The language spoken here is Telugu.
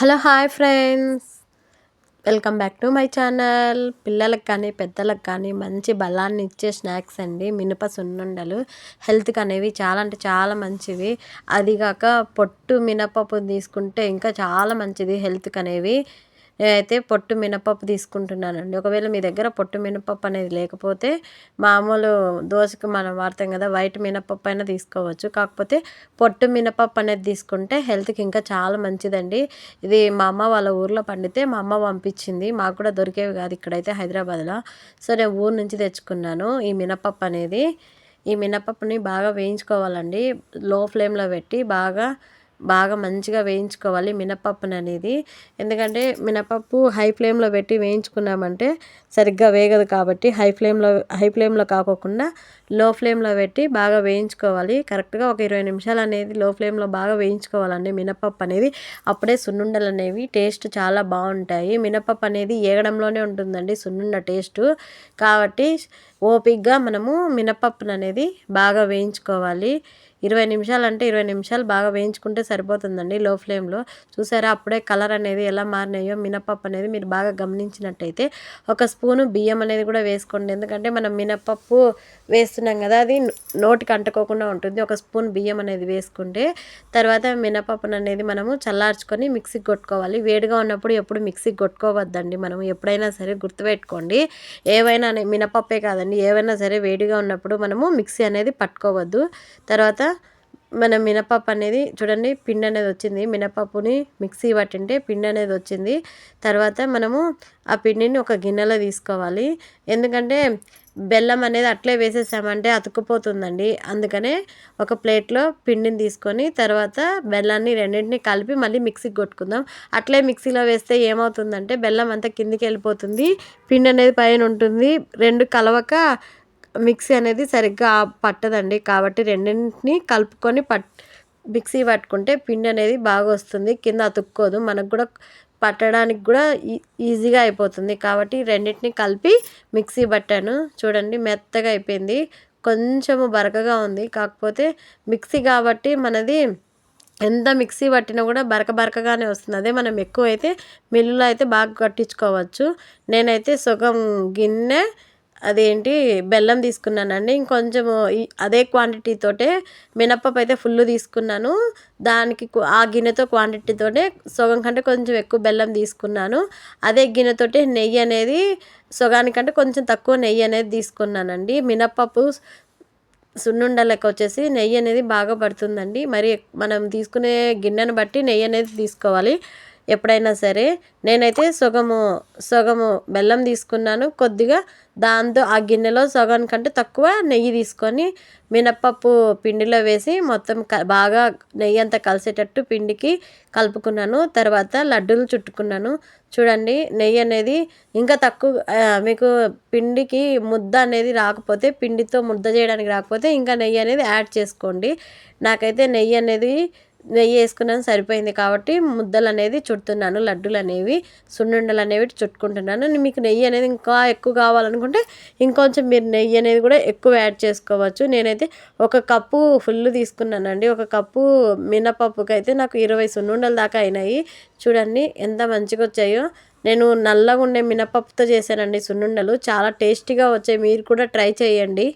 Hello hi friends. Welcome back to my channel. పిల్లలకు కానీ పెద్దలకు కానీ మంచి బలాన్ని ఇచ్చే స్నాక్స్ అండి. మినప సున్నుండలు. హెల్త్కి అనేవి చాలా అంటే చాలా మంచివి. అదిగాక పొట్టు మినపప్పు తీసుకుంటే ఇంకా చాలా మంచిది హెల్త్కి అనేవి. నేనైతే పొట్టు మినపప్పు తీసుకుంటున్నానండి. ఒకవేళ మీ దగ్గర పొట్టు మినపప్పు అనేది లేకపోతే మామూలు దోశకి మనం వాడతాం కదా వైట్ మినపప్పు అయినా తీసుకోవచ్చు. కాకపోతే పొట్టు మినపప్పు అనేది తీసుకుంటే హెల్త్కి ఇంకా చాలా మంచిదండి. ఇది మా అమ్మ వాళ్ళ ఊర్లో పండితే మా అమ్మ పంపించింది. మాకు కూడా దొరికేవి కాదు ఇక్కడైతే హైదరాబాద్లో. సో నేను ఊరు నుంచి తెచ్చుకున్నాను ఈ మినపప్పు అనేది. ఈ మినపప్పుని బాగా వేయించుకోవాలండి. లో ఫ్లేమ్లో పెట్టి బాగా బాగా మంచిగా వేయించుకోవాలి మినపప్పును అనేది ఎందుకంటే మినపప్పు హై ఫ్లేమ్లో పెట్టి వేయించుకున్నామంటే సరిగ్గా వేగదు కాబట్టి హై ఫ్లేమ్లో హై ఫ్లేమ్లో కాకోకుండా లో ఫ్లేమ్లో పెట్టి బాగా వేయించుకోవాలి. కరెక్ట్గా ఒక ఇరవై నిమిషాలు అనేది లో ఫ్లేమ్లో బాగా వేయించుకోవాలండి. మినపప్పు అనేది అప్పుడే సున్నుండలు అనేవి టేస్ట్ చాలా బాగుంటాయి. మినపప్పు అనేది ఏగడంలోనే ఉంటుందండి సున్నుండ టేస్ట్. కాబట్టి ఓపిక్గా మనము మినపప్పును అనేది బాగా వేయించుకోవాలి. ఇరవై నిమిషాలు అంటే ఇరవై నిమిషాలు బాగా వేయించుకుంటే సరిపోతుందండి లో ఫ్లేమ్లో. చూసారా? అప్పుడే కలర్ అనేది ఎలా మారినాయో మినపప్పు అనేది మీరు బాగా గమనించినట్టయితే ఒక స్పూను బియ్యం అనేది కూడా వేసుకోండి. ఎందుకంటే మనం మినపప్పు వేస్తున్నాం కదా అది నోటికి అంటుకోకుండా ఉంటుంది. ఒక స్పూన్ బియ్యం అనేది వేసుకుంటే తర్వాత మినపప్పును అనేది మనము చల్లార్చుకొని మిక్సీకి కొట్టుకోవాలి. వేడిగా ఉన్నప్పుడు ఎప్పుడు మిక్సీకి కొట్టుకోవద్దండి మనం ఎప్పుడైనా సరే గుర్తుపెట్టుకోండి. ఏవైనా మినపప్పే కాదండి. ఏవైనా సరే వేడిగా ఉన్నప్పుడు మనము మిక్సీ అనేది పట్టుకోవద్దు. తర్వాత మన మినపప్పు అనేది చూడండి పిండి అనేది వచ్చింది. మినపప్పుని మిక్సీ పట్టింటే పిండి అనేది వచ్చింది. తర్వాత మనము ఆ పిండిని ఒక గిన్నెలో తీసుకోవాలి. ఎందుకంటే బెల్లం అనేది అట్లే వేసేసామంటే అతుక్కుపోతుందండి. అందుకనే ఒక ప్లేట్లో పిండిని తీసుకొని తర్వాత బెల్లాన్ని రెండింటిని కలిపి మళ్ళీ మిక్సీకి కొట్టుకుందాం. అట్లే మిక్సీలో వేస్తే ఏమవుతుందంటే బెల్లం అంతా కిందికి వెళ్ళిపోతుంది. పిండి అనేది పైన ఉంటుంది. రెండు కలవక మిక్సీ అనేది సరిగ్గా పట్టదండి. కాబట్టి రెండింటిని కలుపుకొని పట్ మిక్సీ పట్టుకుంటే పిండి అనేది బాగా వస్తుంది. కింద అతుక్కోదు. మనకు కూడా పట్టడానికి కూడా ఈజీగా అయిపోతుంది. కాబట్టి రెండింటిని కలిపి మిక్సీ పట్టాను. చూడండి మెత్తగా అయిపోయింది. కొంచెము బరకగా ఉంది. కాకపోతే మిక్సీ కాబట్టి మనది ఎంత మిక్సీ పట్టినా కూడా బరక బరకగానే వస్తుంది. అదే మనం ఎక్కువ అయితే మిల్లులో అయితే బాగా కట్టించుకోవచ్చు. నేనైతే సుగం గిన్నె అదేంటి బెల్లం తీసుకున్నానండి. ఇంకొంచెము అదే క్వాంటిటీతోటే మినప్పప్పు అయితే ఫుల్ తీసుకున్నాను. దానికి ఆ గిన్నెతో క్వాంటిటీతోటే సగం కంటే కొంచెం ఎక్కువ బెల్లం తీసుకున్నాను. అదే గిన్నెతోటే నెయ్యి అనేది సగానికంటే కొంచెం తక్కువ నెయ్యి అనేది తీసుకున్నానండి. మినప్పప్పు సున్నుండలకు వచ్చేసి నెయ్యి అనేది బాగా పడుతుందండి. మరి మనం తీసుకునే గిన్నెను బట్టి నెయ్యి అనేది తీసుకోవాలి. ఎప్పుడైనా సరే నేనైతే సగము సగము బెల్లం తీసుకున్నాను. కొద్దిగా దాంతో ఆ గిన్నెలో సగం కంటే తక్కువ నెయ్యి తీసుకొని మినప్పప్పు పిండిలో వేసి మొత్తం బాగా నెయ్యి అంతా కలిసేటట్టు పిండికి కలుపుకున్నాను. తర్వాత లడ్డూలు చుట్టుకున్నాను. చూడండి నెయ్యి అనేది ఇంకా తక్కువ మీకు పిండికి ముద్ద అనేది రాకపోతే పిండితో ముద్ద చేయడానికి రాకపోతే ఇంకా నెయ్యి అనేది యాడ్ చేసుకోండి. నాకైతే నెయ్యి అనేది నెయ్యి వేసుకున్నాను సరిపోయింది కాబట్టి ముద్దలు అనేది చుడుతున్నాను లడ్డూలు అనేవి సున్నుండలు అనేవి చుట్టుకుంటున్నాను మీకు నెయ్యి అనేది ఇంకా ఎక్కువ కావాలనుకుంటే ఇంకొంచెం మీరు నెయ్యి అనేది కూడా ఎక్కువ యాడ్ చేసుకోవచ్చు. నేనైతే ఒక కప్పు ఫుల్ తీసుకున్నానండి. ఒక కప్పు మినపప్పుకి అయితే నాకు ఇరవై సున్నుండల దాకా అయినాయి. చూడండి ఎంత మంచిగా వచ్చాయో. నేను నల్లగా ఉండే మినపప్పుతో చేశానండి సున్నుండలు. చాలా టేస్టీగా వచ్చాయి. మీరు కూడా ట్రై చేయండి.